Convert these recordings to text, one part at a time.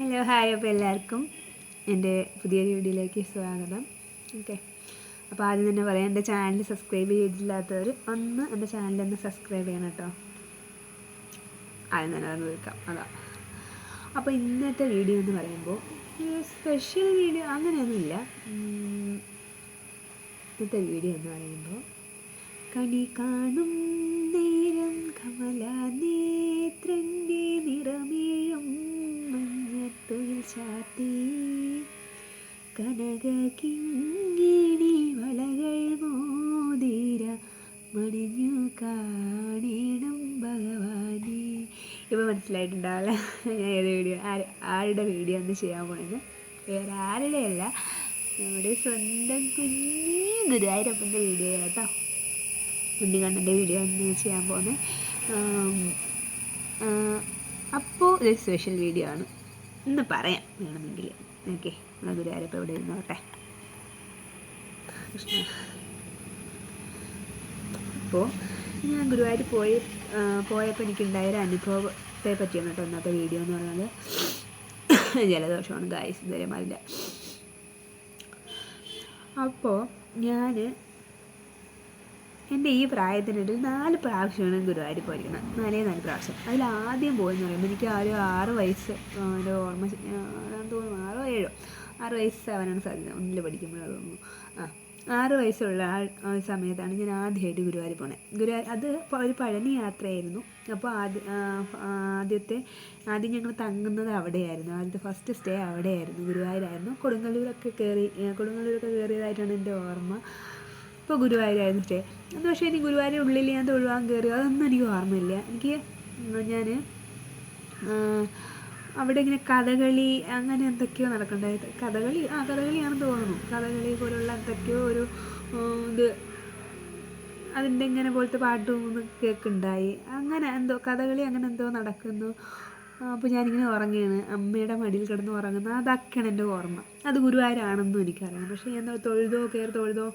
Hello hi അപ്പോൾ എല്ലാവർക്കും എന്റെ പുതിയ വീഡിയോയിലേക്ക് സ്വാഗതം. ഓക്കെ അപ്പോൾ ആദ്യം തന്നെ പറയാം എന്റെ ചാനൽ സബ്സ്ക്രൈബ് ചെയ്തിട്ടില്ലാത്തവർ ഒന്ന് എന്റെ ചാനൽ ഒന്ന് സബ്സ്ക്രൈബ് ചെയ്യണം കേട്ടോ. ആദ്യം തന്നെ പറഞ്ഞു തീർക്കാം അതാ. അപ്പോൾ ഇന്നത്തെ വീഡിയോ എന്ന് പറയുമ്പോൾ സ്പെഷ്യൽ വീഡിയോ അങ്ങനെയൊന്നുമില്ല. ഇന്നത്തെ വീഡിയോ എന്ന് പറയുമ്പോൾ കണി കാണും നേരം കമല നേത്രന്റെ നിറമേയും മഞ്ഞത്തുയിൽ ചാത്തി കനക കിങ്ങിണി വളകൾ മോതിര മണിഞ്ഞു കാണിടും ഭഗവാനെ. ഇപ്പോൾ മനസ്സിലായിട്ടുണ്ടാവില്ല ഏത് വീഡിയോ? ആര് ആരുടെ വീഡിയോ ഒന്ന് ചെയ്യാൻ പോണെന്ന് വേറെ ആരുടെ അല്ല. നമ്മുടെ സ്വന്തം കുഞ്ഞി ഗുരുവായൂരപ്പന്റെ വീഡിയോ കേട്ടോ. ഉണ്ണിക്കണ്ണന്റെ വീഡിയോ ഒന്ന് ചെയ്യാൻ പോകുന്നത്. അപ്പോൾ ഒരു സ്പെഷ്യൽ വീഡിയോ ആണ്. ഇന്ന് പറയാം വേണമെങ്കിൽ. ഓക്കെ നമ്മളെ ഗുരുവായൂരപ്പം ഇവിടെ ഇരുന്നോട്ടെ കൃഷ്ണ. അപ്പോൾ ഞാൻ ഗുരുവായൂർ പോയി പോയപ്പോൾ എനിക്കുണ്ടായ ഒരു അനുഭവത്തെ പറ്റിയാണ് കേട്ടോ ഇന്നത്തെ വീഡിയോ എന്ന് പറയുന്നത്. ജലദോഷമാണ് ഗായ്സ് ഇതുവരെ അപ്പോൾ ഞാൻ എന്റെ ഈ പ്രായത്തിനിടയിൽ നാല് പ്രാവശ്യമാണ് ഗുരുവായൂർ പോയിരിക്കുന്നത് നാലേ നാല് പ്രാവശ്യം. അതിൽ ആദ്യം പോയെന്ന് പറയുമ്പോൾ എനിക്ക് ആ ഒരു ആറ് വയസ്സ് ഒരു ഓർമ്മ തോന്നുന്നു ആറോ ഏഴോ? ആറ് വയസ്സാവാനാണ് സാധ്യത ഒന്നിൽ പഠിക്കുമ്പോഴാണ് തോന്നുന്നു ആ ആറ് വയസ്സുള്ള ആ സമയത്താണ് ഞാൻ ആദ്യമായിട്ട് ഗുരുവായൂർ പോണത് ഗുരുവായൂർ അത് ഒരു പഴനി യാത്രയായിരുന്നു. അപ്പോൾ ആദ്യ ആദ്യത്തെ ആദ്യം ഞങ്ങൾ തങ്ങുന്നത് അവിടെയായിരുന്നു. ആദ്യത്തെ ഫസ്റ്റ് സ്റ്റേ അവിടെയായിരുന്നു. ഗുരുവായൂരായിരുന്നു. കൊടുങ്ങല്ലൂരൊക്കെ കയറി കൊടുങ്ങല്ലൂരൊക്കെ കയറിയതായിട്ടാണ് എന്റെ ഓർമ്മ. ഇപ്പോൾ ഗുരുവായൂരായിരുന്നു സ്റ്റേ അത് പക്ഷേ എനിക്ക് ഗുരുവായൂർ ഉള്ളിൽ ഞാൻ തൊഴുവാൻ കയറി അതൊന്നും എനിക്ക് ഓർമ്മയില്ല. എനിക്ക് ഞാൻ അവിടെ ഇങ്ങനെ കഥകളി അങ്ങനെ എന്തൊക്കെയോ നടക്കണ്ടായത് കഥകളി ആ കഥകളിയാണെന്ന് തോന്നുന്നു. കഥകളി പോലുള്ള എന്തൊക്കെയോ ഒരു ഇത് അതിന്റെ ഇങ്ങനെ പോലത്തെ പാട്ടും കേൾക്കുന്നുണ്ടായി അങ്ങനെ എന്തോ കഥകളി അങ്ങനെ എന്തോ നടക്കുന്നു. അപ്പോൾ ഞാനിങ്ങനെ ഉറങ്ങുകയാണ്. അമ്മയുടെ മടിയിൽ കിടന്ന് ഉറങ്ങുന്ന അതൊക്കെയാണ് എന്റെ ഓർമ്മ. അത് ഗുരുവായൂരാണെന്നും എനിക്കറിയാം. പക്ഷേ ഞാൻ തൊഴുതോ കയറി തൊഴുതോ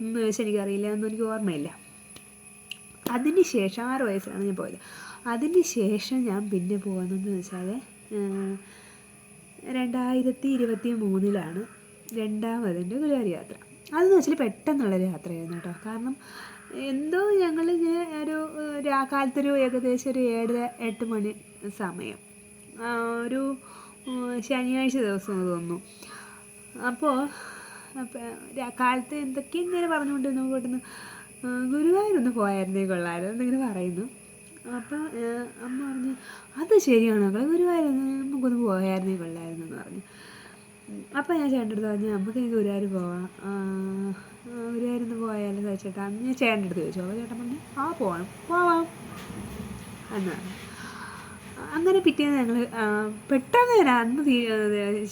ഒന്നും ചോദിച്ചാൽ എനിക്കറിയില്ല എന്നും എനിക്ക് ഓർമ്മയില്ല. അതിന് ശേഷം ആറ് വയസ്സാണ് ഞാൻ പോയത്. അതിന് ശേഷം ഞാൻ പിന്നെ പോകുന്നതെന്ന് വെച്ചാൽ രണ്ടായിരത്തി ഇരുപത്തി മൂന്നിലാണ് രണ്ടാമതിന്റെ ഗുരുവായൂർ യാത്ര അതെന്ന് വെച്ചാൽ പെട്ടെന്നുള്ളൊരു യാത്രയായിരുന്നു കേട്ടോ. കാരണം എന്തോ ഞങ്ങൾ ഇങ്ങനെ ഒരു രാകാലത്തൊരു ഏകദേശം ഒരു ഏഴര എട്ട് മണി സമയം. ഒരു ശനിയാഴ്ച ദിവസം തോന്നുന്നു അപ്പോൾ കാലത്ത് എന്തൊക്കെ ഇങ്ങനെ പറഞ്ഞുകൊണ്ടിരുന്നു പെട്ടെന്ന് ഗുരുവായൂരൊന്ന് പോയായിരുന്നേ കൊള്ളാമായിരുന്നു എന്നിങ്ങനെ പറയുന്നു. അപ്പോൾ അമ്മ പറഞ്ഞു അത് ശരിയാണ്? മക്കളെ ഗുരുവായൂർ നമുക്കൊന്ന് പോയായിരുന്നേ കൊള്ളായിരുന്നു എന്ന് പറഞ്ഞു. അപ്പോൾ ഞാൻ ചേട്ടന്റെ അടുത്ത് പറഞ്ഞു നമുക്ക് ഗുരുവായൂർ പോവാം. ഗുരുവായൂരൊന്ന് പോയാലോ? ചേട്ടാ ഞാൻ ചേട്ടന്റെ അടുത്ത് ചോദിച്ചു. അപ്പോൾ ചേട്ടൻ പറഞ്ഞു ആ പോകണം പോവാം. എന്നാണ് അങ്ങനെ പിറ്റേന്ന് ഞങ്ങൾ പെട്ടെന്ന് തന്നെ അന്ന്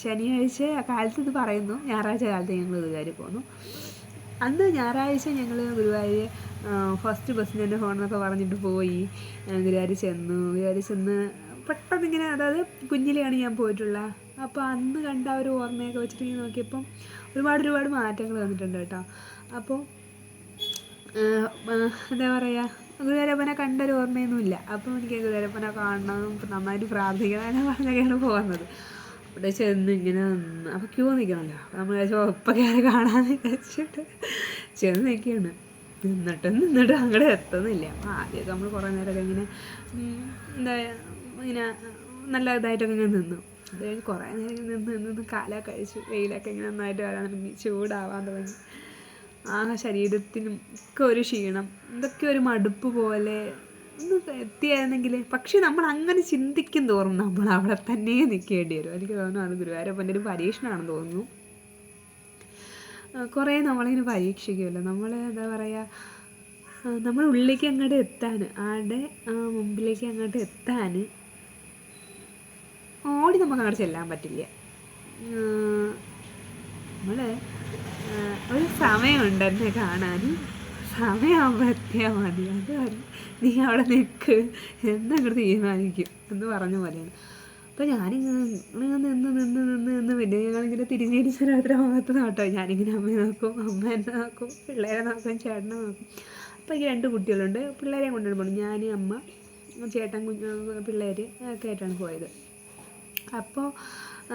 ശനിയാഴ്ച കാലത്ത് ഇത് പറയുന്നു. ഞായറാഴ്ച കാലത്ത് ഞങ്ങൾ ഇത് കയറി പോന്നു. അന്ന് ഞായറാഴ്ച ഞങ്ങൾ ഗുരുവായൂർ ഫസ്റ്റ് ബസ്സിന് തന്നെ ഫോണെന്നൊക്കെ പറഞ്ഞിട്ട് പോയി. ഗുരുവായൂർ ചെന്നു. ഗുരുവായൂർ ചെന്ന് പെട്ടെന്ന് ഇങ്ങനെ അതായത് കുഞ്ഞിലെയാണ് ഞാൻ പോയിട്ടുള്ള. അപ്പോൾ അന്ന് കണ്ട ഒരു ഓർമ്മയൊക്കെ വെച്ചിട്ട് ഇങ്ങനെ നോക്കിയപ്പം ഒരുപാട് ഒരുപാട് മാറ്റങ്ങൾ വന്നിട്ടുണ്ട് കേട്ടോ. അപ്പോൾ എന്താ പറയുക ഗുരുവായൂരപ്പനെ കണ്ടൊരു ഓർമ്മയൊന്നുമില്ല. അപ്പം എനിക്ക് ഗുരുവായൂരപ്പനെ കാണണം നന്നായിട്ട് പ്രാർത്ഥിക്കണം പറഞ്ഞൊക്കെയാണ് പോകുന്നത്. അവിടെ ചെന്ന് ഇങ്ങനെ നിന്ന് അപ്പോൾ ക്യൂ നിൽക്കണമല്ലോ നമ്മൾ ഇപ്പം കയറി കാണാമെന്ന് വെച്ചിട്ട് ചെന്ന് നിൽക്കുകയാണ്. നിന്നിട്ട് നിന്നിട്ട് അങ്ങോട്ട് എത്തുന്നില്ല. അപ്പോൾ ആദ്യമൊക്കെ നമ്മൾ കുറേ നേരമൊക്കെ ഇങ്ങനെ എന്താ ഇങ്ങനെ നല്ല ഇതായിട്ടൊക്കെ ഇങ്ങനെ നിന്നു. അത് കഴിഞ്ഞ് കുറേ നേരം നിന്ന് നിന്ന് കാലൊക്കെ കഴിച്ചു വെയിലൊക്കെ ഇങ്ങനെ നന്നായിട്ട് വരാൻ തുടങ്ങി. ചൂടാവാൻ തുടങ്ങി. ആ ശരീരത്തിനും ഒക്കെ ഒരു ക്ഷീണം. ഇതൊക്കെ ഒരു മടുപ്പ് പോലെ. ഒന്ന് എത്തിയായിരുന്നെങ്കിൽ പക്ഷേ നമ്മൾ അങ്ങനെ ചിന്തിക്കും തോറും നമ്മൾ അവിടെ തന്നെ നിൽക്കേണ്ടി വരും. എനിക്ക് തോന്നുന്നു അത് ഗുരുവായൂരപ്പന്റെ ഒരു പരീക്ഷണമാണെന്ന് തോന്നുന്നു. കുറേ നമ്മളിങ്ങനെ പരീക്ഷിക്കുമല്ലോ. നമ്മൾ എന്താ പറയുക നമ്മൾ ഉള്ളിലേക്ക് അങ്ങോട്ട് എത്താൻ ആടെ മുമ്പിലേക്ക് അങ്ങോട്ട് എത്താൻ ഓടി നമുക്ക് അങ്ങോട്ട് ചെല്ലാൻ പറ്റില്ല. നമ്മൾ ഒരു സമയമുണ്ട് എന്നെ കാണാൻ. സമയമാകുമ്പോൾ എത്തിയാൽ മതി. അത് നീ അവിടെ നിൽക്ക് എന്നങ്ങോട്ട് തീരുമാനിക്കും. എന്ന് പറഞ്ഞ പോലെയാണ്. അപ്പോൾ ഞാനിങ്ങനെ നിന്ന് നിന്ന് നിന്ന് നിന്ന് പിന്നെ ഞങ്ങളിങ്ങനെ തിരിഞ്ഞിരിച്ച രാത്രി മുഖത്ത് നോട്ടോ. ഞാനിങ്ങനെ അമ്മയെ നോക്കും അമ്മ എന്നെ നോക്കും പിള്ളേരെ നോക്കും ചേട്ടനെ നോക്കും. അപ്പോൾ എനിക്ക് രണ്ട് കുട്ടികളുണ്ട്. പിള്ളേരെയും കൊണ്ടുവരുമ്പോൾ ഞാൻ അമ്മ ചേട്ടൻ കുഞ്ഞ് പിള്ളേർ ഒക്കെ ആയിട്ടാണ് പോയത്. അപ്പോൾ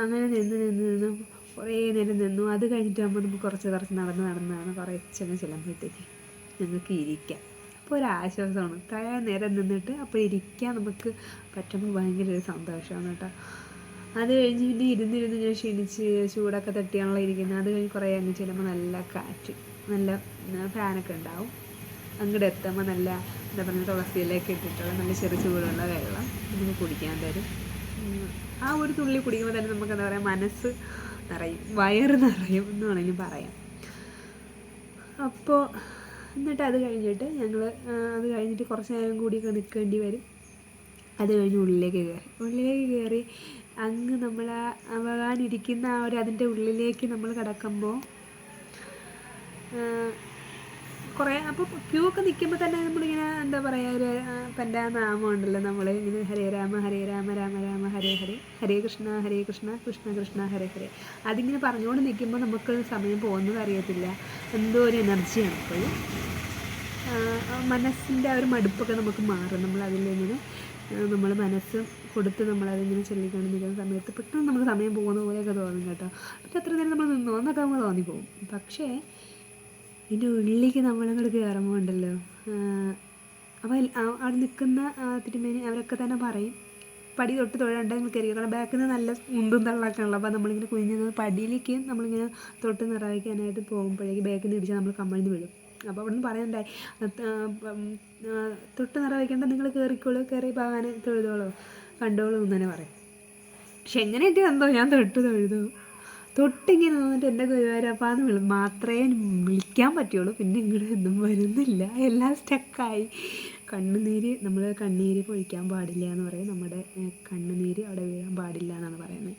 അങ്ങനെ നിന്ന് നിന്ന് നിന്ന് കുറേ നേരം നിന്നു. അത് കഴിഞ്ഞിട്ടാകുമ്പോൾ നമുക്ക് കുറച്ച് കുറച്ച് നടന്ന് നടന്ന് നടന്ന് കുറേ ചെന്ന് ചെല്ലുമ്പോഴത്തേക്ക് ഞങ്ങൾക്ക് ഇരിക്കാം. അപ്പോൾ ഒരു ആശ്വാസമാണ്. കുറേ നേരം നിന്നിട്ട് അപ്പോൾ ഇരിക്കാൻ നമുക്ക് പറ്റുമ്പോൾ ഭയങ്കര ഒരു സന്തോഷമാണ് കേട്ടോ. അത് കഴിഞ്ഞ് പിന്നെ ഇരുന്നിരുന്ന് ഞാൻ ക്ഷീണിച്ച് ചൂടൊക്കെ തട്ടിയാണല്ലോ ഇരിക്കുന്നത്. അത് കഴിഞ്ഞ് കുറേ അങ്ങ് ചെല്ലുമ്പോൾ നല്ല കാറ്റ് നല്ല ഫാനൊക്കെ ഉണ്ടാവും. അങ്ങോട്ട് എത്തുമ്പോൾ നല്ല എന്താ പറയുക തുളസിയിലേക്ക് ഇട്ടിട്ടുള്ള നല്ല ചെറു ചൂടുള്ള വെള്ളം നമുക്ക് കുടിക്കാൻ തരും. ആ ഒരു തുള്ളി കുടിക്കുമ്പോൾ തന്നെ നമുക്ക് എന്താ പറയുക മനസ്സ് നിറയും. വയറ് നിറയും എന്ന് വേണമെങ്കിലും പറയാം. അപ്പോൾ എന്നിട്ട് അത് കഴിഞ്ഞിട്ട് ഞങ്ങൾ അത് കഴിഞ്ഞിട്ട് കുറച്ച് നേരം കൂടിയൊക്കെ നിൽക്കേണ്ടി വരും. അത് കഴിഞ്ഞ് ഉള്ളിലേക്ക് കയറി. ഉള്ളിലേക്ക് കയറി അങ്ങ് നമ്മൾ ആ ഭഗവാനിരിക്കുന്ന ആ ഒരു അതിന്റെ ഉള്ളിലേക്ക് നമ്മൾ കിടക്കുമ്പോൾ കുറേ അപ്പോൾ ക്യൂ ഒക്കെ നിൽക്കുമ്പോൾ തന്നെ നമ്മളിങ്ങനെ എന്താ പറയുക ഒരു പന്റെ നാമം ഉണ്ടല്ലോ നമ്മൾ ഇങ്ങനെ ഹരേ രാമ ഹരേ രാമ രാമ രാമ ഹരേ ഹരേ ഹരേ കൃഷ്ണ ഹരേ കൃഷ്ണ കൃഷ്ണ കൃഷ്ണ ഹരേ ഹരേ. അതിങ്ങനെ പറഞ്ഞുകൊണ്ട് നിൽക്കുമ്പോൾ നമുക്ക് സമയം പോകുന്നത് അറിയത്തില്ല. എന്തോ ഒരു എനർജിയാണ് അപ്പോഴും മനസ്സിന്റെ ആ ഒരു മടുപ്പൊക്കെ നമുക്ക് മാറും. നമ്മൾ അതിലിങ്ങനെ നമ്മൾ മനസ്സ് കൊടുത്ത് നമ്മളതിങ്ങനെ ചൊല്ലിക്കൊണ്ട് നിൽക്കുന്ന സമയത്ത് പെട്ടെന്ന് നമുക്ക് സമയം പോകുന്ന പോലെയൊക്കെ തോന്നും കേട്ടോ. പക്ഷെ അത്ര നേരം നമ്മൾ നിന്നോ എന്നൊക്കെ നമുക്ക് തോന്നിപ്പോകും. പക്ഷേ ഇതിന്റെ ഉള്ളിലേക്ക് നമ്മളങ്ങോട്ട് കയറുമ്പോൾ ഉണ്ടല്ലോ. അപ്പോൾ അവിടെ നിൽക്കുന്ന തിരുമേനി അവരൊക്കെ തന്നെ പറയും പടി തൊട്ട് തൊഴണ്ട നിങ്ങൾ കയറി കാരണം ബാക്കിൽ നിന്ന് നല്ല ഉന്തും തള്ളൊക്കെ ഉള്ളത് അപ്പോൾ നമ്മളിങ്ങനെ കുഞ്ഞിന്ന് പടിയിലേക്ക് നമ്മളിങ്ങനെ തൊട്ട് നിറവയ്ക്കാനായിട്ട് പോകുമ്പോഴേക്ക് ബാക്കിൽ നിന്ന് ഇടിച്ചാൽ നമ്മൾ കമ്മളിന്ന് വീഴും അപ്പോൾ അവിടെ നിന്ന് പറയണ്ടായി തൊട്ട് നിറവയ്ക്കേണ്ട നിങ്ങൾ കയറിക്കോളൂ കയറി പോകാൻ തൊഴുതോളൂ. കണ്ടോളൂ എന്ന് തന്നെ പറയും. പക്ഷെ എങ്ങനെയൊക്കെ എന്തോ ഞാൻ തൊട്ട് തൊഴുതു. തൊട്ടിങ്ങനെ നിന്നിട്ട് എന്റെ ഗുരുവായൂരപ്പാന്ന് വിളി മാത്രമേ വിളിക്കാൻ പറ്റുള്ളൂ. പിന്നെ ഇങ്ങോട്ട് ഒന്നും വരുന്നില്ല. എല്ലാം സ്റ്റക്കായി കണ്ണുനീര് നമ്മൾ കണ്ണീര് പൊഴിക്കാൻ പാടില്ല എന്ന് പറയും. നമ്മുടെ കണ്ണുനീര് അവിടെ വീഴാൻ പാടില്ല എന്നാണ് പറയുന്നത്.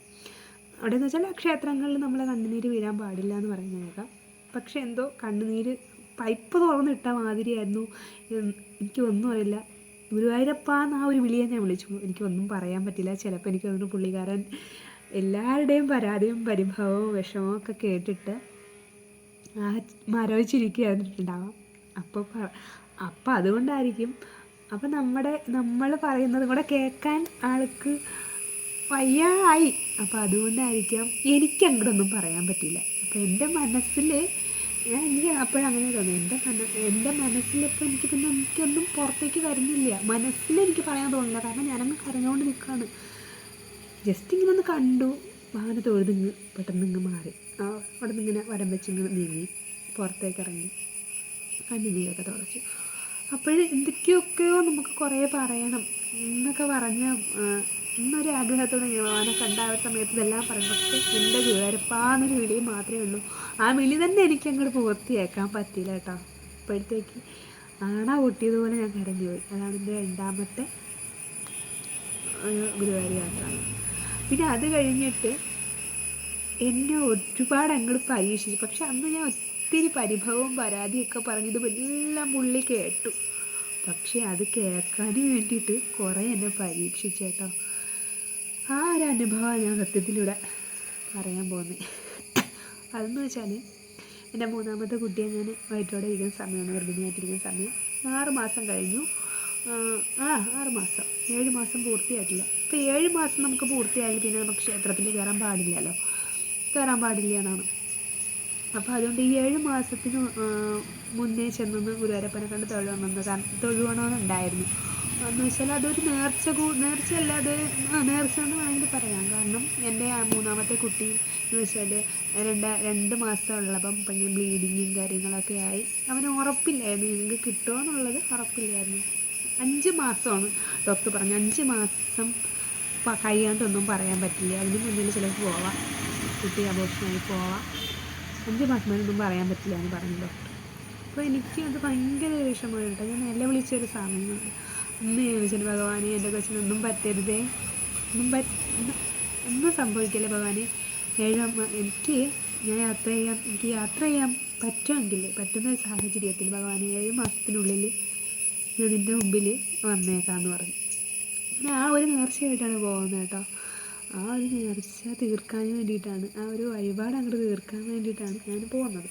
അവിടെ എന്ന് വെച്ചാൽ ക്ഷേത്രങ്ങളിൽ നമ്മൾ കണ്ണുനീര് വീഴാൻ പാടില്ല എന്ന് പറയുന്നത് കേൾക്കാം. പക്ഷെ എന്തോ കണ്ണുനീര് പൈപ്പ് തുറന്നിട്ട മാതിരിയായിരുന്നു. എനിക്ക് ഒന്നും അറിയില്ല. ഗുരുവായൂരപ്പ എന്ന് ആ ഒരു വിളിയെ ഞാൻ വിളിച്ചു. എനിക്കൊന്നും പറയാൻ പറ്റില്ല. ചിലപ്പോൾ എനിക്ക് തോന്നുന്നു പുള്ളിക്കാരൻ എല്ലാവരുടെയും പരാതിയും പരിഭവവും വിഷമവും ഒക്കെ കേട്ടിട്ട് ആ മരവിച്ചിരിക്കുകയായിരുന്നിട്ടുണ്ടാവാം അപ്പോൾ അപ്പം അതുകൊണ്ടായിരിക്കും അപ്പം നമ്മുടെ നമ്മൾ പറയുന്നത് കൂടെ കേൾക്കാൻ ആൾക്ക് വയ്യായി. അപ്പം അതുകൊണ്ടായിരിക്കാം എനിക്ക് അങ്ങോട്ടൊന്നും പറയാൻ പറ്റില്ല. അപ്പം എന്റെ മനസ്സിൽ ഞാൻ എനിക്ക് അപ്പോഴങ്ങനെ തോന്നി. എന്റെ മന എന്റെ മനസ്സിലിപ്പോൾ എനിക്ക് പിന്നെ എനിക്കൊന്നും പുറത്തേക്ക് വരുന്നില്ല. മനസ്സിൽ എനിക്ക് പറയാൻ തോന്നില്ല. കാരണം ഞാനങ്ങ് കരഞ്ഞുകൊണ്ട് നിൽക്കുകയാണ് ജസ്റ്റ് ഇങ്ങനെ ഒന്ന് കണ്ടു. വാഹന തൊഴുതിങ്ങ് പെട്ടെന്ന് ഇങ്ങ് മാറി. അവിടെ നിന്ന് ഇങ്ങനെ വരം വെച്ച് ഇങ്ങനെ നീങ്ങി പുറത്തേക്ക് ഇറങ്ങി. കണ്ണിനെയൊക്കെ തുടച്ചു അപ്പോഴും എന്തൊക്കെയൊക്കെയോ നമുക്ക് കുറേ പറയണം എന്നൊക്കെ പറഞ്ഞ ഇന്നൊരു ആഗ്രഹത്തോടെ ഞാൻ കണ്ട ആ സമയത്ത് ഇതെല്ലാം പറഞ്ഞു. പക്ഷേ എന്റെ ഗുരുവായൂരപ്പാന്നൊരു വിളി മാത്രമേ ഉള്ളൂ. ആ വിളി തന്നെ എനിക്ക് അങ്ങോട്ട് പൂർത്തിയാക്കാൻ പറ്റിയില്ല കേട്ടോ. അപ്പോഴത്തേക്ക് ആണ പൊട്ടിയതുപോലെ ഞാൻ കരഞ്ഞു പോയി അതാണ് എന്റെ രണ്ടാമത്തെ ഒരു ഗുരുവായൂർ യാത്ര പിന്നെ അത് കഴിഞ്ഞിട്ട് എന്നെ ഒരുപാട് അങ്ങോട്ട് പരീക്ഷിച്ചു. പക്ഷെ അന്ന് ഞാൻ ഒത്തിരി പരിഭവവും പരാതിയൊക്കെ എല്ലാം പുള്ളി കേട്ടു. പക്ഷേ അത് കേൾക്കാൻ വേണ്ടിയിട്ട് കുറേ എന്നെ പരീക്ഷിച്ചേട്ടോ ആ ഒരു അനുഭവമാണ് ഞാൻ സത്യത്തിലൂടെ പറയാൻ പോകുന്നത്. അതെന്ന് വെച്ചാൽ എന്റെ മൂന്നാമത്തെ കുട്ടിയെ ഞാൻ വയറ്റോടെ ഇരിക്കുന്ന സമയമാണ് ഗർഭിണിയായിട്ടിരിക്കുന്ന സമയം. ആറ് മാസം കഴിഞ്ഞു. ആ, ആറ് മാസം. ഏഴ് മാസം പൂർത്തിയായിട്ടില്ല. ഇപ്പോൾ ഏഴ് മാസം നമുക്ക് പൂർത്തിയായാലും പിന്നെ നമുക്ക് ക്ഷേത്രത്തിൽ കയറാൻ പാടില്ലല്ലോ. കയറാൻ പാടില്ല എന്നാണ്. അപ്പോൾ അതുകൊണ്ട് ഈ ഏഴ് മാസത്തിന് മുന്നേ ചെന്നൊന്ന് ഗുരുവായൂരപ്പനെ കണ്ട് തൊഴുവണമെന്ന് കാരണം തൊഴുവണമെന്നുണ്ടായിരുന്നു എന്ന് വെച്ചാൽ അതൊരു നേർച്ച കൂ നേർച്ചയല്ല അത് നേർച്ച എന്ന് വേണമെങ്കിൽ പറയാം. കാരണം എന്റെ മൂന്നാമത്തെ കുട്ടി എന്ന് വെച്ചാൽ രണ്ട് രണ്ട് മാസം ഉള്ളപ്പം ഇങ്ങനെ ബ്ലീഡിങ്ങും കാര്യങ്ങളൊക്കെ ആയി. അവന് ഉറപ്പില്ലായിരുന്നു. നിങ്ങൾക്ക് കിട്ടുമോ എന്നുള്ളത് ഉറപ്പില്ലായിരുന്നു. അഞ്ച് മാസമാണ് ഡോക്ടർ പറഞ്ഞു. അഞ്ച് മാസം കഴിയാണ്ടൊന്നും പറയാൻ പറ്റില്ല. അതിന് മുന്നിൽ ചിലപ്പോൾ പോവാം. കുട്ടി അബോഷനായി പോവാം. അഞ്ച് മാസം ഒന്നും പറയാൻ പറ്റില്ല എന്ന് പറഞ്ഞു ഡോക്ടർ. അപ്പോൾ എനിക്ക് അത് ഭയങ്കര വിഷമമായി കേട്ടോ. ഞാൻ നല്ല വിളിച്ചൊരു സമയം ഒന്ന് ചോദിച്ചത് ഭഗവാനെ എന്റെ കൊച്ചിനൊന്നും പറ്റരുതേ. ഒന്നും പറ്റ ഒന്നും- സംഭവിക്കില്ല ഭഗവാനെ. ഏഴാം എനിക്ക് ഞാൻ യാത്ര ചെയ്യാൻ എനിക്ക് യാത്ര ചെയ്യാൻ പറ്റുമെങ്കിൽ പറ്റുന്ന സാഹചര്യത്തിൽ ഭഗവാനെ ഏഴ് മാസത്തിനുള്ളിൽ നിന്റെ മുമ്പിൽ വന്നേക്കാന്ന് പറഞ്ഞു. പിന്നെ ആ ഒരു നേർച്ചയായിട്ടാണ് പോകുന്നത് കേട്ടോ. ആ ഒരു നേർച്ച തീർക്കാൻ വേണ്ടിയിട്ടാണ് ആ ഒരു വഴിപാട് അങ്ങോട്ട് തീർക്കാൻ വേണ്ടിയിട്ടാണ് ഞാൻ പോകുന്നത്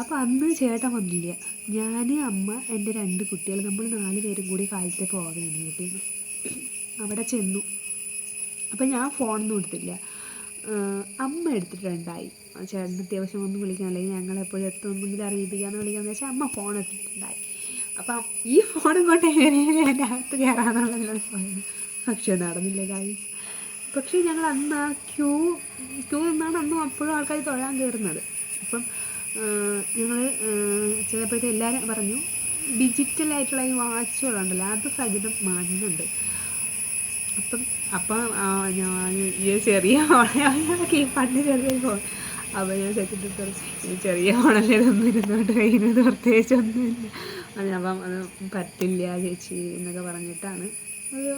അപ്പോൾ അന്ന് ചേട്ടൻ വന്നില്ല. ഞാൻ അമ്മ എന്റെ രണ്ട് കുട്ടികൾ നമ്മൾ നാല് പേരും കൂടി കാലത്തെ പോവുകയാണ് നിന്ന് അവിടെ ചെന്നു. അപ്പം ഞാൻ ഫോണൊന്നും എടുത്തില്ല. അമ്മ എടുത്തിട്ടുണ്ടായി ചേട്ടൻ അത്യാവശ്യം ഒന്ന് വിളിക്കാൻ അല്ലെങ്കിൽ ഞങ്ങളെപ്പോഴും എത്തുമെന്നെങ്കിലും അറിയിപ്പിക്കാമെന്ന് വിളിക്കാമെന്ന് വെച്ചാൽ അമ്മ ഫോൺ എടുത്തിട്ടുണ്ടായി. അപ്പം ഈ ഫോണും കൊണ്ട് എങ്ങനെയാണ് എന്റെ അകത്ത് കയറാന്നുള്ളതെല്ലാം പോയത് പക്ഷേ നടന്നില്ല കാര്യം പക്ഷേ ഞങ്ങൾ അന്ന് ആ ക്യൂ ക്യൂ നിന്നാണ് അന്നും അപ്പോഴും ആൾക്കാർ തൊഴാൻ കയറുന്നത്. അപ്പം ഞങ്ങൾ ചിലപ്പോഴത്തെ എല്ലാവരും പറഞ്ഞു ഡിജിറ്റലായിട്ടുള്ള ഈ വാച്ചുകളുണ്ടല്ലോ അത് സഹിതം മാറ്റുന്നുണ്ട് അപ്പം അപ്പം ഞാൻ ഈ ചെറിയ ഓണയാക്കി പണ്ട് ചെറിയ ഫോൺ അപ്പം ഞാൻ സെക്കൻഡ് ചെറിയ ഓണല്ലേ ഇതൊന്നും ഇരുന്നോട്ട് കഴിയുന്നത് പ്രത്യേകിച്ചൊന്നുമില്ല അത് അപ്പം അത് പറ്റില്ല ചേച്ചി എന്നൊക്കെ പറഞ്ഞിട്ടാണ്. ഒരു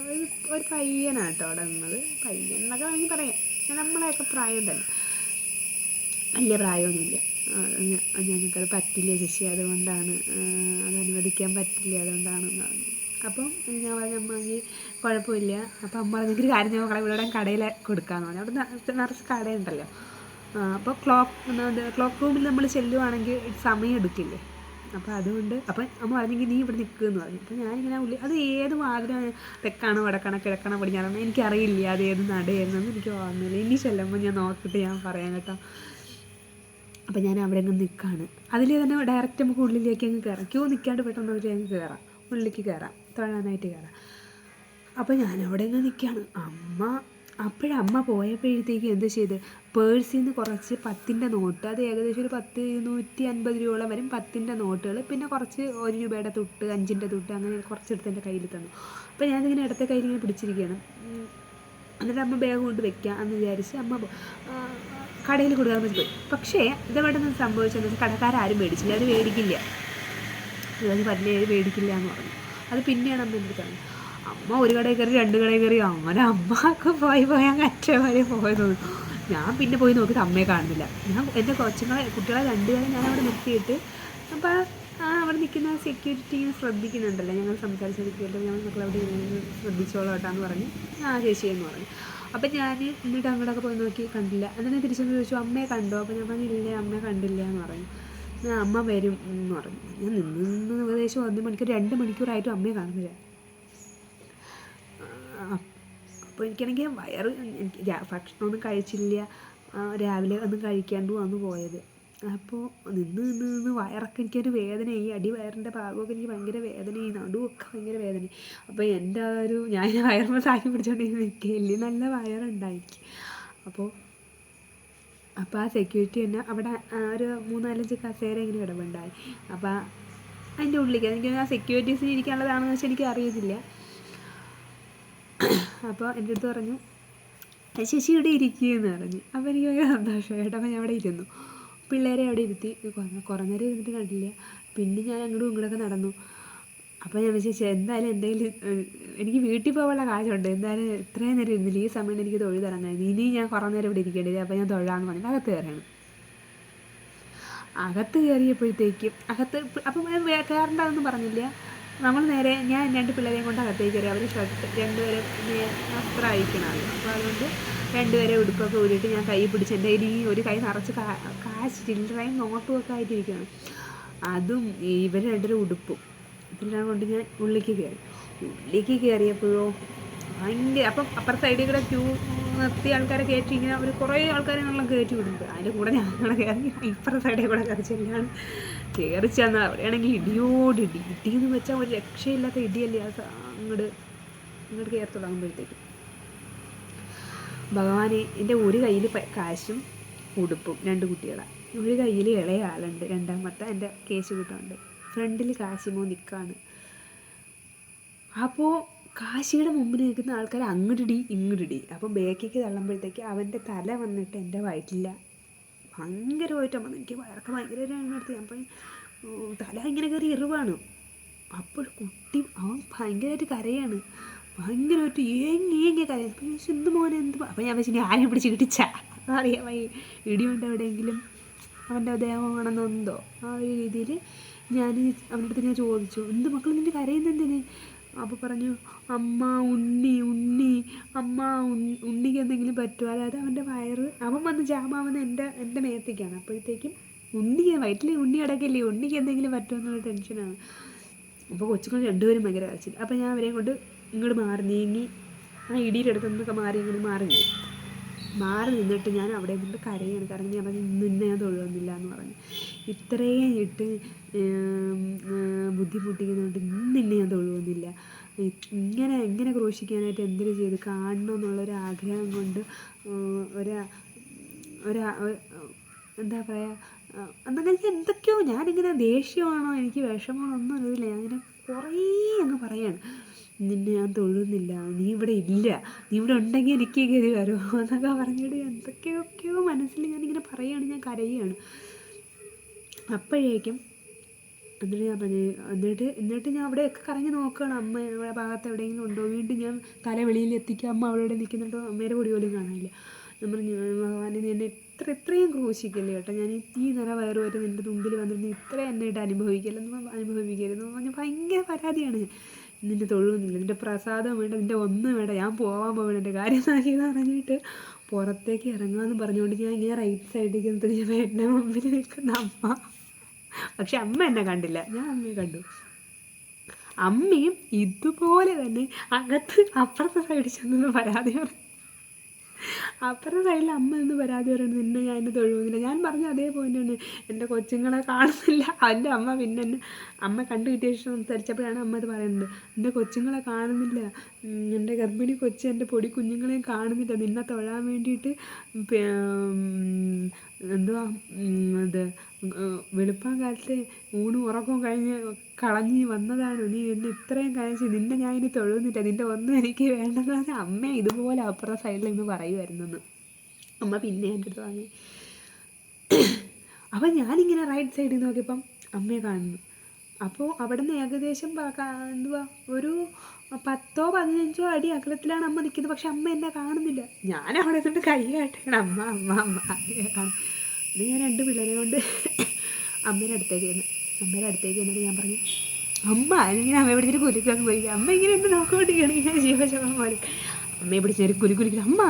ഒരു പയ്യനാട്ടോ അവിടെ നിന്നത്. പയ്യൻ എന്നൊക്കെ വേണമെങ്കിൽ പറയാം. നമ്മളെയൊക്കെ പ്രായം തന്നെ. വലിയ പ്രായമൊന്നുമില്ല. ഞങ്ങൾക്കത് പറ്റില്ല ചേച്ചി. അതുകൊണ്ടാണ് അത് അനുവദിക്കാൻ പറ്റില്ല. അതുകൊണ്ടാണ് അപ്പം ഞാൻ പറഞ്ഞു അമ്മ കുഴപ്പമില്ല. അപ്പം അമ്മ പറഞ്ഞു "ഒരു കാര്യം ഞാൻ ഇവിടെ കടയിൽ കൊടുക്കാമെന്ന് പറഞ്ഞു. അവിടെ നിറച്ച് കടയുണ്ടല്ലോ. അപ്പോൾ ക്ലോക്ക് ക്ലോക്ക് റൂമിൽ നമ്മൾ ചെല്ലുവാണെങ്കിൽ സമയം എടുക്കില്ലേ? അപ്പോൾ അതുകൊണ്ട് അപ്പം അമ്മ പറഞ്ഞെങ്കിൽ നീ ഇവിടെ നിൽക്കുമെന്ന് പറഞ്ഞു. അപ്പോൾ ഞാനിങ്ങനെ ഉള്ളി അത് ഏത് വാതിലും തെക്കാണോ വടക്കാണോ കിഴക്കാണോ പടിഞ്ഞാറാണോ എനിക്കറിയില്ല അത് ഏത് നടയെന്നൊന്നും എനിക്ക് ഓർമ്മയില്ല. ഇനി ചെല്ലുമ്പോൾ ഞാൻ നോക്കിയിട്ട് ഞാൻ പറയാം കേട്ടോ. അപ്പം ഞാൻ അവിടെ അങ്ങ് നിൽക്കുകയാണ് അതിൽ തന്നെ ഡയറക്റ്റ് നമുക്ക് ഉള്ളിലേക്ക് അങ്ങ് കയറാം ക്യൂ നിൽക്കാണ്ട് പെട്ടെന്ന് അവർ അങ്ങ് കയറാം ഉള്ളിലേക്ക് കയറാം തൊഴാനായിട്ട് കയറാം ഞാൻ അവിടെ അങ്ങ് നിൽക്കുകയാണ് അമ്മ അപ്പോഴമ്മ പോയപ്പോഴത്തേക്ക് എന്ത് ചെയ്ത്? പേഴ്സിൽ നിന്ന് കുറച്ച് പത്തിന്റെ നോട്ട് അത് ഏകദേശം ഒരു പത്ത് നൂറ്റി അൻപത് രൂപയോളം വരും പത്തിന്റെ നോട്ടുകൾ പിന്നെ കുറച്ച് ഒരു രൂപയുടെ തൊട്ട് അഞ്ചിന്റെ തൊട്ട് അങ്ങനെ കുറച്ചെടുത്ത് എന്റെ കയ്യിൽ തന്നു. അപ്പോൾ ഞാനിങ്ങനെ ഇടത്തെ കയ്യിൽ ഇങ്ങനെ പിടിച്ചിരിക്കുകയാണ്. എന്നിട്ട് അമ്മ ബാഗ് കൊണ്ട് വെക്കാം എന്ന് വിചാരിച്ച് അമ്മ കടയിൽ കൊടുക്കാൻ വേണ്ടി പോയി. പക്ഷേ ഇതവിടെ നിന്ന് സംഭവിച്ചതെന്ന് വെച്ചാൽ കടക്കാരും മേടിച്ചില്ല. അത് മേടിക്കില്ല. അത് പതിനേഴ് മേടിക്കില്ല എന്ന് പറഞ്ഞു. അത് പിന്നെയാണ് അമ്മ എന്ത് പറഞ്ഞത്? അമ്മ ഒരു കടയിൽ കയറി രണ്ട് കടയിൽ കയറി. അങ്ങനെ അമ്മയ്ക്ക് പോയി പോയി അങ്ങ് അറ്റ വരെ പോയത്. ഞാൻ പിന്നെ പോയി നോക്കിയിട്ട് അമ്മയെ കാണുന്നില്ല. ഞാൻ എന്റെ കൊച്ചുങ്ങളെ കുട്ടികളെ രണ്ടുപേരെ ഞാൻ അവിടെ നിർത്തിയിട്ട് അപ്പോൾ അവിടെ നിൽക്കുന്ന സെക്യൂരിറ്റി ശ്രദ്ധിക്കുന്നുണ്ടല്ലോ. ഞങ്ങൾ സംസാരിച്ചിരിക്കുമല്ലോ ഞങ്ങൾ മക്കളെ അവിടെ ശ്രദ്ധിച്ചോളാം കേട്ടാന്ന് പറഞ്ഞ് ആ ചേച്ചി എന്ന് പറഞ്ഞു. അപ്പം ഞാൻ എന്നിട്ട് അങ്ങോട്ടൊക്കെ പോയി നോക്കി കണ്ടില്ല. എന്നിട്ട് തിരിച്ചു ചോദിച്ചു അമ്മയെ കണ്ടോ? അപ്പോൾ ഞാൻ പറഞ്ഞു ഇല്ല അമ്മയെ കണ്ടില്ല എന്ന് പറഞ്ഞു. "ആ, അമ്മ വരും എന്ന് പറഞ്ഞു. ഞാൻ നിന്ന് ഏകദേശം ഒന്ന് മണിക്കൂർ രണ്ട് മണിക്കൂറായിട്ടും അമ്മയെ കാണുന്നില്ല. അപ്പോൾ എനിക്കാണെങ്കിൽ വയറ് എനിക്ക് ഭക്ഷണമൊന്നും കഴിച്ചില്ല. രാവിലെ ഒന്നും കഴിക്കാണ്ട് വന്നു പോയത്. അപ്പോൾ നിന്ന് നിന്ന് നിന്ന് വയറൊക്കെ എനിക്കൊരു വേദനയായി. അടി വയറിന്റെ ഭാഗമൊക്കെ എനിക്ക് ഭയങ്കര വേദനയായി. നടുവൊക്കെ ഭയങ്കര വേദന അപ്പോൾ എന്റെ ആ ഒരു ഞാൻ വയറുമ്പോൾ താങ്ങി പിടിച്ചോണ്ട് നിൽക്കില്ല നല്ല വയറുണ്ടായി. എനിക്ക് അപ്പോൾ അപ്പോൾ ആ സെക്യൂരിറ്റി തന്നെ അവിടെ ഒരു മൂന്നാലഞ്ച് കസേര ഇങ്ങനെ കിടപ്പുണ്ടായി. അപ്പോൾ അതിന്റെ ഉള്ളിലേക്ക്. എനിക്ക് ആ സെക്യൂരിറ്റീസിന് ഇരിക്കാനുള്ളതാണെന്ന് വെച്ചാൽ എനിക്ക് അറിയത്തില്ല. അപ്പോൾ എന്റെ അടുത്ത് പറഞ്ഞു ശശി ഇവിടെ ഇരിക്കുകയെന്ന് പറഞ്ഞു. അപ്പോൾ എനിക്ക് ഭയങ്കര സന്തോഷമായി കേട്ടോ. അപ്പോൾ ഞാൻ അവിടെ ഇരുന്നു. പിള്ളേരെ അവിടെ ഇരുത്തി. കുറേ നേരം ഇരുന്നിട്ട് കണ്ടില്ല. പിന്നെ ഞാൻ അങ്ങോട്ടും ഇങ്ങോട്ടൊക്കെ നടന്നു. അപ്പോൾ ഞാൻ വിചാരിച്ചു എന്തായാലും എന്തെങ്കിലും എനിക്ക് വീട്ടിൽ പോകാനുള്ള കാര്യമുണ്ട് എന്തായാലും ഇത്രയും നേരം ഇരുന്നില്ല. ഈ സമയം എനിക്ക് തൊഴിൽ തുടങ്ങായിരുന്നു ഇനി ഞാൻ കുറേ നേരം ഇവിടെ ഇരിക്കേണ്ടത് അപ്പോൾ ഞാൻ തൊഴിലാണെന്ന് പറഞ്ഞിട്ട് അകത്ത് കയറണം അകത്ത് കയറിയപ്പോഴത്തേക്കും അകത്ത് അപ്പം കയറണ്ടെന്ന് പറഞ്ഞില്ല. നമ്മൾ നേരെ ഞാൻ രണ്ട് പിള്ളേരെയും കൊണ്ട് അകത്തേക്ക് കയറി അവർ ഷർട്ട് രണ്ടുപേരെ വസ്ത്രം അയക്കണമല്ലോ അപ്പോൾ അതുകൊണ്ട് രണ്ടുപേരെ ഉടുപ്പൊക്കെ ഊരിയിട്ട് ഞാൻ കൈ പിടിച്ച് എന്റെ ഈ ഒരു കൈ നിറച്ച് കാശ് ചില്ലറയും നോട്ടും ഒക്കെ ആയിട്ടിരിക്കുകയാണ്. അതും ഇവർ രണ്ടുപേരും ഉടുപ്പും. ഇതെല്ലാം കൊണ്ട് ഞാൻ ഉള്ളിലേക്ക് കയറി. ഉള്ളിലേക്ക് കയറിയപ്പോഴോ ഭയങ്കര അപ്പം അപ്പുറത്തെ സൈഡിൽ കൂടെ ക്യൂ നിർത്തി ആൾക്കാരെ കയറ്റി ഇങ്ങനെ അവർ കുറേ ആൾക്കാരെ നമ്മളെ കയറ്റി വിടുന്നുണ്ട്. അതിന്റെ കൂടെ ഞങ്ങളെ കയറി ഇപ്പുറത്തെ സൈഡിൽ കൂടെ കയറി ചെല്ലാണ് കയറി പറയുകയാണെങ്കിൽ ഇടിയോട് ഇടി. ഇടി എന്ന് വെച്ചാൽ ഒരു രക്ഷയില്ലാത്ത ഇടിയല്ലേ ആ അങ്ങോട്ട് അങ്ങോട്ട് കയറി തുടങ്ങുമ്പോഴത്തേക്കും ഭഗവാനെ എന്റെ ഒരു കയ്യിൽ കാശും ഉടുപ്പും രണ്ട് കുട്ടികളാണ് ഒരു കയ്യിൽ ഇളയ ആളുണ്ട് രണ്ടാമത്തെ എന്റെ കേസ് കൂട്ടുണ്ട് ഫ്രണ്ടിൽ കാശിമോ നിൽക്കാണ് അപ്പോൾ കാശിയുടെ മുമ്പിൽ നിൽക്കുന്ന ആൾക്കാർ അങ്ങോട്ടിടി ഇങ്ങോട്ടിടി അപ്പോൾ ബേക്കിക്ക് തള്ളുമ്പോഴത്തേക്ക് അവന്റെ തല വന്നിട്ട് എന്റെ വയറ്റില്ല ഭയങ്കരമായിട്ട് അമ്മ എനിക്ക് വയറൊക്കെ ഭയങ്കര എടുത്ത് ഞാൻ പോയി തല ഇങ്ങനെ കയറി എറിവാണ്. അപ്പോൾ കുട്ടി അവൻ ഭയങ്കരമായിട്ട് കരയാണ്. ഭയങ്കരമായിട്ട് ഏങ്ങി ഏങ്ങി കരയാണ്. അപ്പം എന്ത് മോനെ എന്ത് അപ്പം ഞാൻ വെച്ചു ആരെയും പിടിച്ച് കിട്ടിച്ച? അറിയാം ഈ ഇടിയുണ്ട് എവിടെയെങ്കിലും? അവന്റെ ദേഹമാണെന്നെന്തോ ആ ഒരു രീതിയിൽ ഞാൻ അവന്റെ അടുത്ത് ഞാൻ ചോദിച്ചു എന്ത് മക്കൾ നിന്റെ കരയുന്നെന്തിന് അപ്പോൾ പറഞ്ഞു അമ്മ ഉണ്ണി ഉണ്ണി അമ്മ ഉണ്ണി ഉണ്ണിക്ക് എന്തെങ്കിലും പറ്റുമോ? അതായത് അവന്റെ വയറ് അവൻ വന്ന് ജാമാവുന്ന എന്റെ എന്റെ മേത്തേക്കാണ്. അപ്പോഴത്തേക്കും ഉണ്ണിക്ക് വയറ്റിൽ ഉണ്ണി അടക്കില്ലേ ഉണ്ണിക്ക് എന്തെങ്കിലും പറ്റുമോ എന്നുള്ള ടെൻഷനാണ് അപ്പോൾ കൊച്ചുങ്ങൾ രണ്ടുപേരും ഭയങ്കര കരച്ചിൽ. അപ്പോൾ ഞാൻ അവരെയും കൊണ്ട് ഇങ്ങോട്ട് മാറി നീങ്ങി ആ ഇടിയുടെ അടുത്ത് നിന്നൊക്കെ മാറി ഇങ്ങനെ മാറി നിന്നു മാറി നിന്നിട്ട് ഞാൻ അവിടെ നിന്നിട്ട് കരയാണ്. കാരണം ഞാൻ പറഞ്ഞു നിന്നെ ഞാൻ തൊഴുവന്നില്ല എന്ന് പറഞ്ഞു. ഇത്രയും ഇട്ട് ബുദ്ധിമുട്ടിക്കുന്നതുകൊണ്ട് നിന്നെ ഞാൻ തൊഴുവുന്നില്ല ഇങ്ങനെ എങ്ങനെ ക്രൂശിക്കാനായിട്ട് എന്തിനു ചെയ്ത് കാണണം എന്നുള്ളൊരു ആഗ്രഹം കൊണ്ട് ഒരു ഒരാ എന്താ പറയുക എന്നൊക്കെ എനിക്ക് എന്തൊക്കെയോ ഞാനിങ്ങനെ ദേഷ്യമാണോ എനിക്ക് വിഷമമാണോ ഒന്നും അറിയില്ല ഞാനിങ്ങനെ കുറേ അങ്ങ് പറയാണ്. നിന്നെ ഞാൻ തൊഴുന്നില്ല നീ ഇവിടെ ഇല്ല നീ ഇവിടെ ഉണ്ടെങ്കിൽ എനിക്ക് ഗതി വരുമോ എന്നൊക്കെ പറഞ്ഞിട്ട് എന്തൊക്കെയൊക്കെയോ മനസ്സിൽ ഞാനിങ്ങനെ പറയുകയാണ് ഞാൻ കരയുകയാണ് അപ്പോഴേക്കും എന്നിട്ട് ഞാൻ പറഞ്ഞു എന്നിട്ട് എന്നിട്ട് ഞാൻ അവിടെയൊക്കെ കറങ്ങി നോക്കുകയാണ്. അമ്മ ഞങ്ങളുടെ ഭാഗത്ത് എവിടെയെങ്കിലും ഉണ്ടോ? വീണ്ടും ഞാൻ തല വെളിയിൽ എത്തിക്കുക. അമ്മ അവിടെ നിൽക്കുന്നുണ്ടോ. അമ്മയുടെ പൊടി പോലും കാണാനില്ല. ഞാൻ ഭഗവാനെ നീ എന്നെ ഇത്ര ഇത്രയും ക്രൂശിക്കല്ലേ കേട്ടോ? ഞാൻ ഈ- നിറ വയറ് വരെ നിന്റെ മുമ്പിൽ വന്നിരുന്നു ഇത്ര എന്നെ ഇട്ട് അനുഭവിക്കല്ലെന്ന് അനുഭവിക്കരുത് എന്ന് പറഞ്ഞ് ഭയങ്കര പരാതിയാണ് നിന്റെ തൊഴുവൊന്നുമില്ല നിന്റെ പ്രസാദം വേണ്ട നിന്റെ ഒന്നും വേണ്ട ഞാൻ പോകാൻ പോകണം എന്റെ കാര്യം നോക്കിയെന്ന് പറഞ്ഞിട്ട് പുറത്തേക്ക് ഇറങ്ങാമെന്ന് പറഞ്ഞുകൊണ്ട് ഞാൻ ഇങ്ങനെ റൈറ്റ് സൈഡിലേക്ക് ഞാൻ എന്റെ മുമ്പിൽ നിൽക്കുന്ന അമ്മ പക്ഷെ അമ്മ എന്നെ കണ്ടില്ല. ഞാൻ അമ്മയെ കണ്ടു. അമ്മയും ഇതുപോലെ തന്നെ അകത്ത് അപ്പുറത്തെ സൈഡിൽ ചെന്നൊന്ന് പരാതി പറഞ്ഞു അപ്പുറത്തെ സൈഡിൽ അമ്മ നിന്ന് പരാതി പറയുന്നത് നിന്നെ ഞാൻ എന്നെ തൊഴുവുന്നില്ല ഞാൻ പറഞ്ഞ അതേ പോയിന്റാണ് എന്റെ കൊച്ചുങ്ങളെ കാണുന്നില്ല. എന്റെ അമ്മ പിന്നെ എന്നെ അമ്മ കണ്ടു കിട്ടിയ ശേഷം സംസാരിച്ചപ്പോഴാണ് അമ്മ അത് പറയുന്നത്. എന്റെ കൊച്ചുങ്ങളെ കാണുന്നില്ല. എന്റെ ഗർഭിണി കൊച്ച് എന്റെ പൊടി കുഞ്ഞുങ്ങളെയും കാണുന്നില്ല. നിന്നെ തൊഴാൻ വേണ്ടിയിട്ട് എന്തുവാ? ഇത് വെളുപ്പാൻ കാലത്ത് ഊണും ഉറക്കവും കഴിഞ്ഞ് കളഞ്ഞ് വന്നതാണ്. നീ എന്നെ ഇത്രയും കഴിച്ച് നിന്നെ ഞാൻ ഇനി തൊഴുന്നില്ല. നിന്റെ ഒന്നും എനിക്ക് വേണ്ടെന്ന് പറഞ്ഞാൽ അമ്മ ഇതുപോലെ അപ്പുറത്തെ സൈഡിൽ നിന്ന് പറയുമായിരുന്നെന്ന്. അമ്മ പിന്നെ എന്റെ അടുത്ത് വാങ്ങി അപ്പം ഞാനിങ്ങനെ റൈറ്റ് സൈഡിൽ നോക്കിയപ്പം അമ്മയെ കാണുന്നു. അപ്പോൾ അവിടെ നിന്ന് ഏകദേശം എന്തുവാ ഒരു പത്തോ പതിനഞ്ചോ അടി അകലത്തിലാണ് അമ്മ നിൽക്കുന്നത്. പക്ഷെ അമ്മ എന്നെ കാണുന്നില്ല. ഞാൻ അവിടെ നിന്നിട്ട് കൈ കാട്ടുകയാണ് അമ്മ അമ്മ അമ്മ കാണും ഇത് ഞാൻ രണ്ട് പിള്ളേരെ കൊണ്ട് അമ്മയുടെ അടുത്തേക്ക് ചെന്ന്. അമ്മയുടെ അടുത്തേക്ക് ചെന്നിട്ട് ഞാൻ പറഞ്ഞു അമ്മ അല്ലെങ്കിൽ അമ്മയെ പിടിച്ചിട്ട് കുലുക്കാൻ പോയി അമ്മ ഇങ്ങനെ എന്ത് നോക്കിക്കൊണ്ടിരിക്കുകയാണ് ഇങ്ങനെ ജീവശമം പോലെ. അമ്മയെ പിടിച്ചൊരു ഒരു കുലു കുലിക്കണം അമ്മ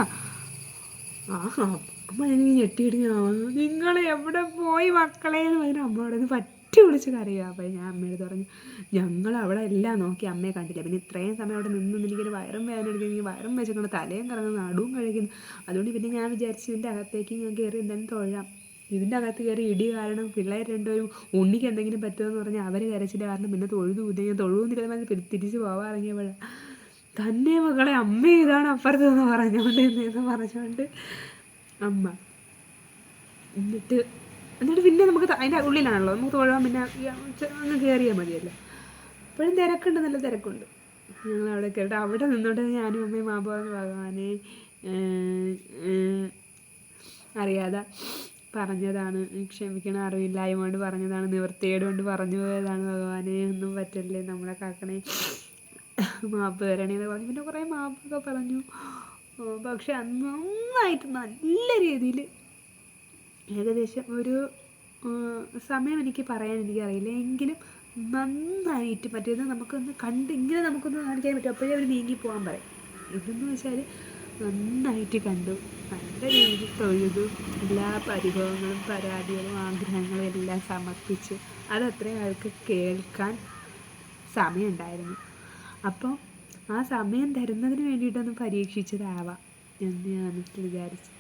ആഹാ അമ്മ എനിക്ക് ഞെട്ടിയിടുന്നു നിങ്ങൾ എവിടെ പോയി മക്കളെ? എന്ന് പറഞ്ഞു അമ്മയോടൊന്ന് പറ്റി വിളിച്ച് കറിയുക അപ്പം ഞാൻ അമ്മയോട് പറഞ്ഞു ഞങ്ങൾ അവിടെ എല്ലാം നോക്കി അമ്മയെ കണ്ടില്ല. പിന്നെ ഇത്രയും സമയം അവിടെ നിന്ന് എനിക്കൊരു വയറും വേദന എടുക്കുന്നു. എനിക്ക് വയറും വെച്ചിട്ടുണ്ട് തലയും കറങ്ങുന്നു നടുവും കഴിക്കുന്നു. അതുകൊണ്ട് പിന്നെ ഞാൻ വിചാരിച്ചു ഇതിന്റെ അകത്തേക്ക് ഞാൻ കയറി എന്തായാലും തൊഴാം. ഇതിന്റെ അകത്ത് കയറി ഇടി കാരണം പിള്ളേർ രണ്ടുപേരും ഉണ്ണിക്ക് എന്തെങ്കിലും പറ്റുമെന്ന് പറഞ്ഞാൽ അവർ കരച്ചില്ല കാരണം പിന്നെ തൊഴുതു ഞാൻ തൊഴുന്നില്ല തിരിച്ച് പോവാറങ്ങിയപ്പോഴാണ് തന്നെ മകളെ അമ്മ ഇതാണ് അപ്പുറത്ത് നിന്ന് പറഞ്ഞുകൊണ്ട് എന്ന് പറഞ്ഞുകൊണ്ട് അമ്മ. എന്നിട്ട് എന്നിട്ട് പിന്നെ നമുക്ക് അതിന്റെ ഉള്ളിലാണല്ലോ. നമുക്ക് തൊഴാൻ പിന്നെ അങ്ങ് കയറിയാൽ മതിയല്ലോ. അപ്പോഴും തിരക്കുണ്ട് നല്ല തിരക്കുണ്ട്. ഞങ്ങൾ അവിടെ കയറിയിട്ട് അവിടെ നിന്നോണ്ട് ഞാനും അമ്മയും മാബോ ഭഗവാനെ അറിയാതെ പറഞ്ഞതാണ്. ക്ഷമിക്കണം അറിവില്ലായ്മ കൊണ്ട് പറഞ്ഞതാണ്. നിവൃത്തിയേട് കൊണ്ട് പറഞ്ഞു പോയതാണ് ഭഗവാനെ. ഒന്നും പറ്റല്ലേ നമ്മളെ കാക്കണേ മാപ്പ് വരണേന്ന് പറഞ്ഞു. പിന്നെ കുറേ മാപ്പൊക്കെ പറഞ്ഞു. പക്ഷെ നന്നായിട്ട് നല്ല രീതിയിൽ ഏകദേശം ഒരു സമയം എനിക്ക് പറയാൻ എനിക്കറിയില്ല. എങ്കിലും നന്നായിട്ട് മറ്റേത് നമുക്കൊന്ന് കണ്ട് ഇങ്ങനെ നമുക്കൊന്ന് കാണിക്കാൻ പറ്റും. അപ്പോഴേ അവർ നീങ്ങി പോകാൻ പറയും. ഇതെന്ന് വെച്ചാൽ നന്നായിട്ട് കണ്ടു. നല്ല രീതിയിൽ തൊഴുതു. എല്ലാ പരിഭവങ്ങളും പരാതികളും ആഗ്രഹങ്ങളും എല്ലാം സമർപ്പിച്ചു. അതത്ര ആൾക്ക് കേൾക്കാൻ സമയമുണ്ടായിരുന്നു. അപ്പോൾ ആ സമയം തരുന്നതിന് വേണ്ടിയിട്ടൊന്ന് പരീക്ഷിച്ചതാവാം എന്ന് ഞാൻ വിചാരിച്ചു.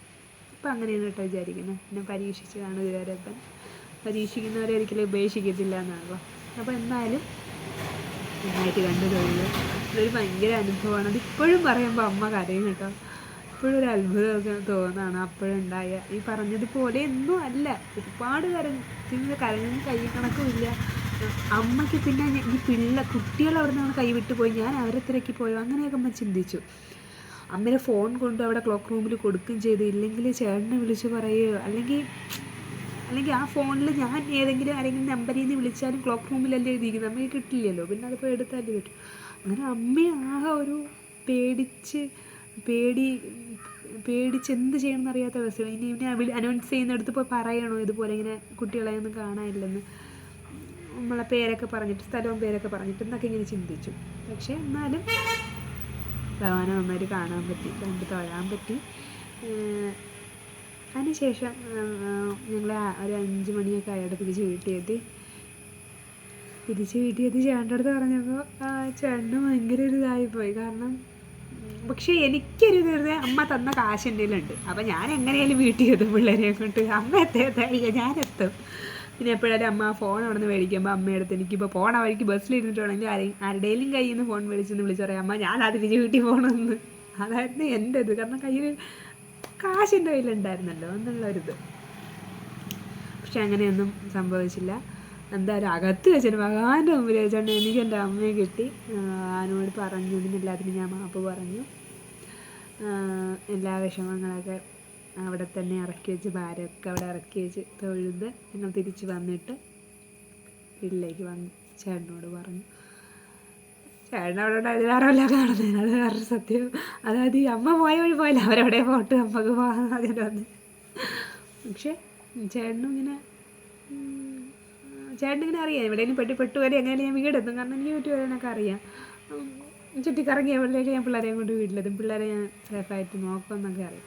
അപ്പം അങ്ങനെയാണ് കേട്ടോ വിചാരിക്കുന്നത് പിന്നെ പരീക്ഷിച്ചതാണ് ഗുരുവായൂരപ്പൻ പരീക്ഷിക്കുന്നവരെ ഒരിക്കലും ഉപേക്ഷിക്കത്തില്ല എന്നാണല്ലോ അപ്പോൾ എന്നാലും നന്നായിട്ട് കണ്ടു തൊഴിൽ ഇതൊരു ഭയങ്കര അനുഭവമാണ്. അത് ഇപ്പോഴും പറയുമ്പോൾ അമ്മ കരയും കേട്ടോ. ഇപ്പോഴും ഒരു അത്ഭുതമൊക്കെ തോന്നാണ് അപ്പോഴുണ്ടായ. ഈ പറഞ്ഞതുപോലെ ഒന്നും അല്ല. ഒരുപാട് കരഞ്ഞ് കരഞ്ഞ് കൈ കണക്കുമില്ല. അമ്മയ്ക്ക് പിന്നെ ഈ പിള്ള കുട്ടികൾ അവിടെ നിന്ന് കൈ പോയി. ഞാൻ അവരെ പോയോ. അങ്ങനെയൊക്കെ അമ്മ ചിന്തിച്ചു. അമ്മയുടെ ഫോൺ കൊണ്ട് അവിടെ ക്ലോക്ക് റൂമിൽ കൊടുക്കുകയും ചെയ്തു. ഇല്ലെങ്കിൽ ചേട്ടനെ വിളിച്ച് പറയുകയോ അല്ലെങ്കിൽ അല്ലെങ്കിൽ ആ ഫോണിൽ ഞാൻ ഏതെങ്കിലും ആരെങ്കിലും നമ്പറിൽ നിന്ന് വിളിച്ചാലും ക്ലോക്ക് റൂമിലല്ലേ എഴുതിയിരിക്കുന്നത്. അമ്മയെ കിട്ടില്ലല്ലോ. പിന്നെ അതിപ്പോൾ എടുത്താലേ പറ്റും. അങ്ങനെ അമ്മയാകെ ഒരു പേടിച്ച് പേടി പേടിച്ച് എന്ത് ചെയ്യണമെന്ന് അറിയാത്ത അവസ്ഥയാണ്. ഇനി ഇവനെ അനൗൺസ് ചെയ്യുന്നിടത്ത് പോയി പറയണോ ഇതുപോലെ ഇങ്ങനെ കുട്ടികളെ ഒന്നും കാണാനില്ലെന്ന്? നമ്മളെ പേരൊക്കെ പറഞ്ഞിട്ട് സ്ഥലവും പേരൊക്കെ പറഞ്ഞിട്ട് എന്നൊക്കെ ഇങ്ങനെ ചിന്തിച്ചു. പക്ഷേ എന്നാലും ഭഗവാനെ നന്നായിട്ട് കാണാൻ പറ്റി കണ്ട് തൊഴാൻ പറ്റി. അതിനുശേഷം ഞങ്ങൾ ഒരു അഞ്ച് മണിയൊക്കെ ആയിട്ട് തിരിച്ച് വീട്ടിലെത്തി. തിരിച്ച് വീട്ടിൽ എത്തി ചേട്ടന്റെ അടുത്ത് പറഞ്ഞപ്പോൾ ചേട്ടന് ഭയങ്കര ഒരു ഇതായിപ്പോയി കാരണം പക്ഷേ എനിക്കൊരു വെറുതെ അമ്മ തന്ന കാശ് എന്റെ ഉണ്ട് അപ്പം ഞാൻ എങ്ങനെയാലും വീട്ടിൽ എത്തും പിള്ളേരെ കൊണ്ട്. അമ്മ എത്തേതായി ഞാൻ എത്തും. പിന്നെ എപ്പോഴായാലും അമ്മ ഫോൺ അവിടെ നിന്ന് മേടിക്കുമ്പോൾ അമ്മയെടുത്ത് എനിക്കിപ്പോൾ പോണ വഴിക്ക് ബസ്സിലിരുന്നിട്ടുണ്ടെങ്കിൽ ആരെയും ആരുടെയും കയ്യിൽ നിന്ന് ഫോൺ മേടിച്ചെന്ന് വിളിച്ചു പറയാം അമ്മ ഞാൻ അതിരിച്ച് വീട്ടിൽ പോകണമെന്ന് അതായിരുന്നു എന്റെ ഇത്. കാരണം കയ്യിൽ കാശ് എന്റെ കയ്യിലുണ്ടായിരുന്നല്ലോ എന്നുള്ളൊരിത് പക്ഷെ അങ്ങനെയൊന്നും സംഭവിച്ചില്ല. എന്തായാലും അകത്ത് വെച്ചിട്ട് ഭഗവാന്റെ മുമ്പിൽ വെച്ചോണ്ട് എനിക്ക് എന്റെ അമ്മയെ കിട്ടി. ആനോട് പറഞ്ഞു ഇതിനെല്ലാത്തിനും ഞാൻ മാപ്പ് പറഞ്ഞു. എല്ലാ വിഷമങ്ങളൊക്കെ അവിടെ തന്നെ ഇറക്കി വെച്ച് ഭാരമൊക്കെ അവിടെ ഇറക്കി വെച്ച് തൊഴുത് ഞങ്ങൾ തിരിച്ച് വന്നിട്ട് വീട്ടിലേക്ക് വന്നു ചേട്ടനോട് പറഞ്ഞു. ചേട്ടൻ അവിടെ ഉണ്ടായത് വേറെ വല്ല കാണുന്നത് അത് വേറെ സത്യം. അതായത് ഈ അമ്മ പോയ വഴി പോയില്ല. അവരവിടെ പോട്ട് നമുക്ക് പോകാൻ അതിന്റെ വന്ന് പക്ഷേ ചേട്ടനും ഇങ്ങനെ ഇങ്ങനെ അറിയാം എവിടെയെങ്കിലും പെട്ടി പെട്ടു വരെ എങ്ങനെ ഞാൻ വീടെത്തും. കാരണം എനിക്ക് പറ്റി വരാനൊക്കെ അറിയാം. കറങ്ങി ചുറ്റിക്കറങ്ങിയപ്പോഴേക്ക് ഞാൻ പിള്ളേരെ കൊണ്ട് വീട്ടിലെത്തും. പിള്ളേരെ ഞാൻ സേഫായിട്ട് നോക്കുമെന്നൊക്കെ അറിയാം.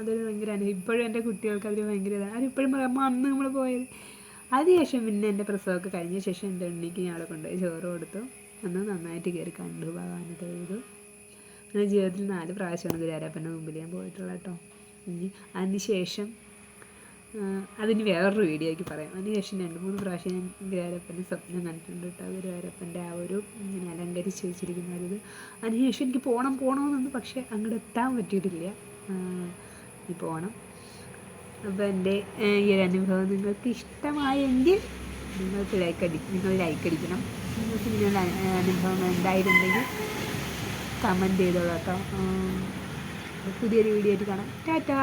അതൊരു ഭയങ്കര അനുഭവം ഇപ്പോഴും എന്റെ കുട്ടികൾക്ക് അതൊരു ഭയങ്കര ഇതാണ് അവരിപ്പോഴും അമ്മ അന്ന് നമ്മൾ പോയത്. അതിനുശേഷം പിന്നെ എന്റെ പ്രസവമൊക്കെ കഴിഞ്ഞ ശേഷം എന്റെ ഉണ്ണിക്ക് ഞാൻ അവിടെ കൊണ്ടുപോയി ചോറ് കൊടുത്തു. അന്ന് നന്നായിട്ട് കയറി കണ്ടു ഭഗവാനെ തൊഴുതു അങ്ങനെ ജീവിതത്തിൽ നാല് പ്രാവശ്യമാണ് ഗുരുവാരപ്പന്റെ മുമ്പിൽ ഞാൻ പോയിട്ടുള്ളത് കേട്ടോ. ഇനി അതിന് ശേഷം അതിന് വേറൊരു വീഡിയോ ആക്കി പറയാം. അതിന് ശേഷം രണ്ട് മൂന്ന് പ്രാവശ്യം ഞാൻ ഗുരുവായൂരപ്പന്റെ സ്വപ്നം കണ്ടിട്ടുണ്ട് കേട്ടോ. ഗുരുവായൂരപ്പന്റെ ആ ഒരു ഇങ്ങനെ അലങ്കരിച്ച് വെച്ചിരിക്കുന്ന ഒരു അതിനുശേഷം എനിക്ക് പോകണം പോകണമെന്നുണ്ട് പക്ഷേ അങ്ങോട്ട് എത്താൻ പറ്റിയിട്ടില്ല. ഇനി പോകണം അപ്പോൾ എന്റെ ഈ ഒരു അനുഭവം നിങ്ങൾക്ക് ഇഷ്ടമായെങ്കിൽ നിങ്ങൾക്ക് ലൈക്ക് അടി നിങ്ങൾ ലൈക്ക് അടിക്കണം. നിങ്ങൾക്ക് ഇങ്ങനെ അനുഭവം ഉണ്ടായിരുന്നെങ്കിൽ കമന്റ് ചെയ്തോളാം കേട്ടോ. പുതിയൊരു വീഡിയോ ആയിട്ട് കാണാം. ടാറ്റാ!